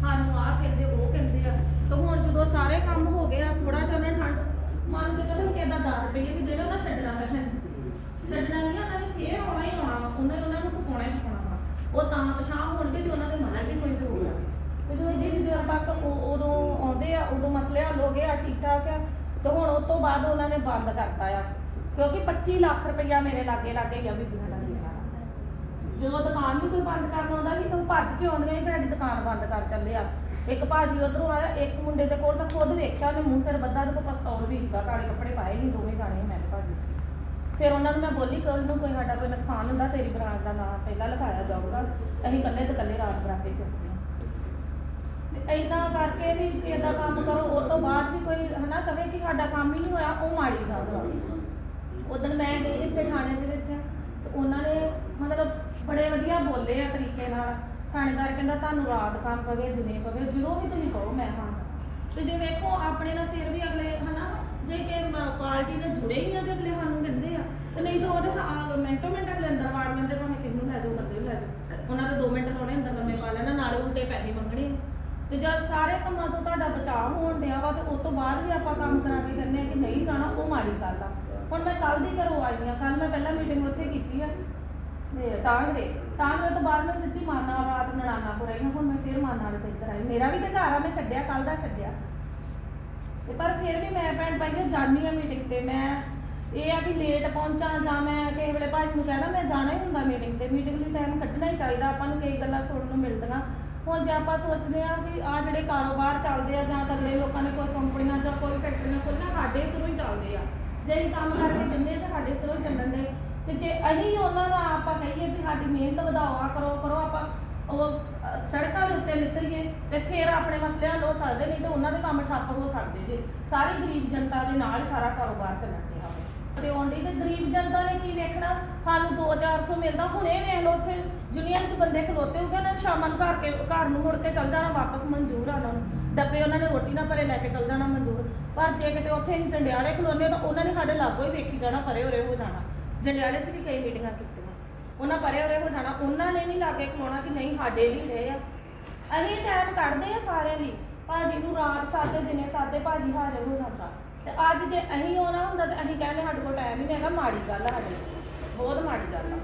ਸਾਨੂੰ ਆਹ ਕਹਿੰਦੇ, ਉਹ ਕਹਿੰਦੇ ਆ। ਤੇ ਹੁਣ ਜਦੋਂ ਸਾਰੇ ਕੰਮ ਹੋ ਗਏ ਆ ਥੋੜਾ ਜਿਹਾ ਉਹਨਾਂ ਠੰਡ, ਮੰਨ ਕੇ ਚਲੋ ਕਿ ਇਹਦਾ 10 ਰੁਪਏ ਕਿ ਜਿਹੜਾ ਉਹਨਾਂ ਛੱਡਣਾ ਹੈ। ਛੱਡਣਾ ਨਹੀਂ ਉਹਨਾਂ ਨੇ ਫੇਰ ਆਉਣਾ ਹੀ ਆਉਣਾ ਉਹਨਾਂ ਨੇ ਉਹਨਾਂ ਨੂੰ ਪਕਾਉਣਾ ਹੀ ਪਕਾਉਣਾ ਉਹ ਤਾਂ ਪਛਾਣ ਹੋਣਗੇ ਜੇ ਉਹਨਾਂ ਦੇ ਮਨਾਂ 'ਚ ਕੋਈ ਜ਼ਰੂਰ ਆ। ਜਦੋਂ ਜਿਹੜੀ ਦੇਰ ਤੱਕ ਉਹ ਉਦੋਂ ਆਉਂਦੇ ਆ, ਉਦੋਂ ਮਸਲੇ ਹੱਲ ਹੋ ਗਏ ਆ ਠੀਕ ਠਾਕ ਆ, ਤੇ ਹੁਣ ਉਸ ਤੋਂ ਬਾਅਦ ਉਹਨਾਂ ਨੇ ਬੰਦ ਕਰਤਾ ਆ। ਕਿਉਂਕਿ 25 ਲੱਖ ਰੁਪਇਆ ਮੇਰੇ ਲਾਗੇ ਲਾਗੇ ਹੀ ਬੀਬੀਆਂ ਦਾ। ਜਦੋਂ ਦੁਕਾਨ ਵੀ ਕੋਈ ਬੰਦ ਕਰਨ ਆਉਂਦਾ ਸੀ, ਤਾਂ ਉਹ ਭੱਜ ਕੇ ਆਉਂਦੇ ਸੀ ਸਾਡੀ ਦੁਕਾਨ ਬੰਦ ਕਰ ਚੱਲੇ ਆ। ਇੱਕ ਭਾਜੀ ਉਧਰੋਂ ਆਇਆ, ਇੱਕ ਮੁੰਡੇ ਦੇ ਕੋਲ ਤਾਂ ਖੁਦ ਵੇਖਿਆ ਉਹਨੇ ਮੂੰਹ ਸਿਰ ਬੱਧਾ ਤੇ ਪਸਤੌਲ ਵੀ ਸੀਗਾ ਕਾਲੇ ਕੱਪੜੇ ਪਾਏ ਸੀ, ਦੋਵੇਂ ਜਾਣੇ ਮੈਂ ਤੇ ਭਾਜੀ। ਫਿਰ ਉਹਨਾਂ ਨੂੰ ਮੈਂ ਬੋਲੀ ਕੱਲ ਨੂੰ ਕੋਈ ਸਾਡਾ ਕੋਈ ਨੁਕਸਾਨ ਹੁੰਦਾ, ਤੇਰੀ ਬ੍ਰਾਂਚ ਦਾ ਨਾਮ ਪਹਿਲਾਂ ਲਿਖਾਇਆ ਜਾਊਗਾ। ਅਸੀਂ ਇਕੱਲੇ ਤੇ ਇਕੱਲੇ ਰਾਤ ਬਰਾਤੇ ਫਿਰਦੇ ਹਾਂ। ਤੇ ਇੰਨਾ ਕਰਕੇ ਵੀ ਕਿਸੇ ਦਾ ਕੰਮ ਕਰੋ, ਉਹ ਤੋਂ ਬਾਅਦ ਵੀ ਕੋਈ ਹਨਾ ਕਵੇ ਕਿ ਸਾਡਾ ਕੰਮ ਹੀ ਨਹੀਂ ਹੋਇਆ, ਉਹ ਮਾੜੀ ਗੱਲ ਆ। ਉਦੋਂ ਮੈਂ ਗਈ ਇੱਥੇ ਥਾਣੇ ਦੇ ਵਿੱਚ, ਤੇ ਉਹਨਾਂ ਨੇ ਬੋਲੇ ਆ ਤਰੀਕੇ ਨਾਲ ਥਾਣੇਦਾਰ ਕਹਿੰਦਾ ਤੁਹਾਨੂੰ ਰਾਤ ਕੰਮ ਪਵੇ, ਦਿਨੇ ਪਵੇ, ਜਦੋਂ ਵੀ ਤੁਸੀਂ ਕਹੋ ਮੈਂ ਹਾਂ ਤੇ ਜੇ ਵੇਖੋ, ਆਪਣੇ ਨਾਲ ਫਿਰ ਵੀ ਅਗਲੇ, ਹਨਾ, ਜੇ ਕਿ ਪਾਰਟੀ ਨਾਲ ਜੁੜੇ ਹੀ ਆ ਤੇ ਅਗਲੇ ਸਾਨੂੰ ਦਿੰਦੇ ਆ, ਤੇ ਨਹੀਂ ਤਾਂ ਉਹਦੇ ਨਾਲ ਮਿੰਟੋ ਮਿੰਟ ਅਗਲੇ ਅੰਦਰ ਵਾੜ ਲੈਂਦੇ, ਭਾਵੇਂ ਕਿੰਨੂੰ ਲੈ ਜਾਓ, ਬੰਦੇ ਲੈ ਜਾਓ। ਉਹਨਾਂ ਦੇ 2 ਮਿੰਟ ਲਾਉਣੇ ਅੰਦਰ ਲੰਮੇ ਪਾ ਲੈਣਾ, ਨਾਲੇ ਉਲਟੇ ਪੈਸੇ ਮੰਗਣੇ ਆ। ਤੇ ਜਦ ਸਾਰੇ ਕੰਮਾਂ ਤੋਂ ਤੁਹਾਡਾ ਬਚਾਅ ਹੋਣ ਡਿਆ ਵਾ, ਤੇ ਉਸ ਤੋਂ ਬਾਅਦ ਵੀ ਆਪਾਂ ਕੰਮ ਕਰਾ ਕੇ ਕਹਿੰਦੇ ਆ ਕਿ ਨਹੀਂ ਜਾਣਾ, ਉਹ ਮਾੜੀ ਗੱਲ ਆ। ਹੁਣ ਮੈਂ ਕੱਲ ਦੀ ਘਰੋਂ ਆਈ ਆ ਕੱਲ ਮੈਂ ਪਹਿਲਾਂ ਮੀਟਿੰਗ ਉੱਥੇ ਕੀਤੀ ਆ। ਤੇ ਟਾਂਗਰੇ ਟਾਂਗਰੇ ਤੋਂ ਬਾਅਦ ਮੈਂ ਸਿੱਧੀ ਮਾਨਾ ਰਾਤ ਨੜਾਨਾ ਪੁਰ ਆਈ ਹਾਂ, ਹੁਣ ਮੈਂ ਫਿਰ ਮਾਨਾ ਵਾਲੇ ਤੋਂ ਇੱਧਰ ਆਈ ਮੇਰਾ ਵੀ ਤੇ ਘਰ ਆ, ਮੈਂ ਛੱਡਿਆ ਕੱਲ ਦਾ ਛੱਡਿਆ। ਤੇ ਪਰ ਫਿਰ ਵੀ ਮੈਂ ਭੈਣ ਭਾਈ ਜਾਣੀ ਆ ਮੀਟਿੰਗ ਤੇ। ਮੈਂ ਇਹ ਆ ਕਿ ਲੇਟ ਪਹੁੰਚਾਂ ਜਾਂ ਮੈਂ ਕਿਸੇ ਵੇਲੇ ਭਾਜੀ ਨੂੰ ਕਹਿਣਾ, ਮੈਂ ਜਾਣਾ ਹੀ ਹੁੰਦਾ ਮੀਟਿੰਗ ਤੇ। ਮੀਟਿੰਗ ਲਈ ਟਾਈਮ ਕੱਢਣਾ ਹੀ ਚਾਹੀਦਾ, ਆਪਾਂ ਨੂੰ ਕਈ ਗੱਲਾਂ ਸੁਣਨ ਨੂੰ ਮਿਲਦੀਆਂ। ਹੁਣ ਜੇ ਆਪਾਂ ਸੋਚਦੇ ਆ ਕਿ ਆ ਜਿਹੜੇ ਕਾਰੋਬਾਰ ਚੱਲਦੇ ਆ ਜਾਂ ਤਗੜੇ ਲੋਕਾਂ ਨੇ ਕੋਈ ਕੰਪਨੀਆਂ ਜਾਂ ਕੋਈ ਫੈਕਟਰੀਆਂ ਖੋਲ੍ਹੀਆਂ ਸਾਡੇ ਸਿਰੋਂ ਹੀ ਚੱਲਦੇ ਆ। ਜੇ ਅਸੀਂ ਕੰਮ ਕਰਕੇ ਦਿੰਦੇ ਆ ਤਾਂ ਸਾਡੇ ਸਿਰੋਂ ਹੀ ਚੱਲਣ ਦੇ। ਤੇ ਜੇ ਅਸੀਂ ਉਹਨਾਂ ਦਾ ਆਪਾਂ ਕਹੀਏ ਵੀ ਸਾਡੀ ਮਿਹਨਤ ਵਧਾਓ ਆ ਕਰੋ ਕਰੋ ਆਪਾਂ ਉਹ ਅਹ, ਸੜਕਾਂ ਦੇ ਉੱਤੇ ਨਿਕਲੀਏ ਤੇ ਫਿਰ ਆਪਣੇ ਮਸਲੇ ਹੱਲ ਸਕਦੇ ਨਹੀਂ ਤੇ ਉਹਨਾਂ ਦੇ ਕੰਮ ਠੱਪ ਹੋ ਸਕਦੇ ਜੇ। ਸਾਰੀ ਗਰੀਬ ਜਨਤਾ ਦੇ ਨਾਲ ਹੀ ਸਾਰਾ ਕਾਰੋਬਾਰ ਚੱਲਣ ਡਿਆ ਹੋਵੇ ਤੇ ਆਉਂਦੀ ਤੇ ਗਰੀਬ ਜਨਤਾ ਨੇ ਕੀ ਵੇਖਣਾ? ਸਾਨੂੰ 2-400 ਮਿਲਦਾ ਹੁਣੇ ਵੇਖ ਲਓ ਉੱਥੇ ਯੂਨੀਅਨ 'ਚ ਬੰਦੇ ਖਲੋਤੇ ਹੋਗੇ ਉਹਨਾਂ ਨੇ ਸ਼ਾਮਾਂ ਨੂੰ ਘਰ ਕੇ ਘਰ ਨੂੰ ਮੁੜ ਕੇ ਚੱਲ ਜਾਣਾ ਵਾਪਸ ਮਨਜ਼ੂਰ ਆ ਉਹਨਾਂ ਨੂੰ। ਡੱਬੇ ਉਹਨਾਂ ਨੇ ਰੋਟੀ ਨਾਲ ਭਰੇ ਲੈ ਕੇ ਚੱਲ ਜਾਣਾ ਮਨਜ਼ੂਰ। ਪਰ ਜੇ ਕਿਤੇ ਉੱਥੇ ਅਸੀਂ ਜੰਡਿਆਲੇ ਖਲੋਨੇ ਤਾਂ ਉਹਨਾਂ ਨੇ ਸਾਡੇ ਲਾਗੋ ਹੀ ਵੇਖੀ ਜਾਣਾ ਪਰੇ ਉਰੇ ਹੋ ਜਾਣਾ। ਜੰਡਿਆਲੇ 'ਚ ਵੀ ਕਈ ਮੀਟਿੰਗਾਂ ਕੀਤੀਆਂ। ਉਹਨਾਂ ਪਰੇ ਉਰੇ ਹੋ ਜਾਣਾ। ਉਹਨਾਂ ਨੇ ਨਹੀਂ ਲਾ ਕੇ ਖਵਾਉਣਾ ਕਿ ਨਹੀਂ, ਸਾਡੇ ਲਈ ਰਹੇ ਆ। ਅਸੀਂ ਟਾਈਮ ਕੱਢਦੇ ਆ ਸਾਰਿਆਂ ਲਈ। ਭਾਜੀ ਨੂੰ ਰਾਤ ਸਾਦੇ ਦਿਨੇ ਸਾਦੇ ਭਾਜੀ ਹਾਜ਼ਰ ਹੋ ਜਾਂਦਾ। ਤੇ ਅੱਜ ਜੇ ਅਸੀਂ ਆਉਣਾ ਹੁੰਦਾ ਤੇ ਅਸੀਂ ਕਹਿੰਦੇ ਸਾਡੇ ਕੋਲ ਟਾਈਮ ਹੀ ਨਹੀਂ ਹੈਗਾ। ਮਾੜੀ ਗੱਲ ਆ ਸਾਡੇ ਲਈ। ਬਹੁਤ ਮਾੜੀ ਗੱਲ ਆ।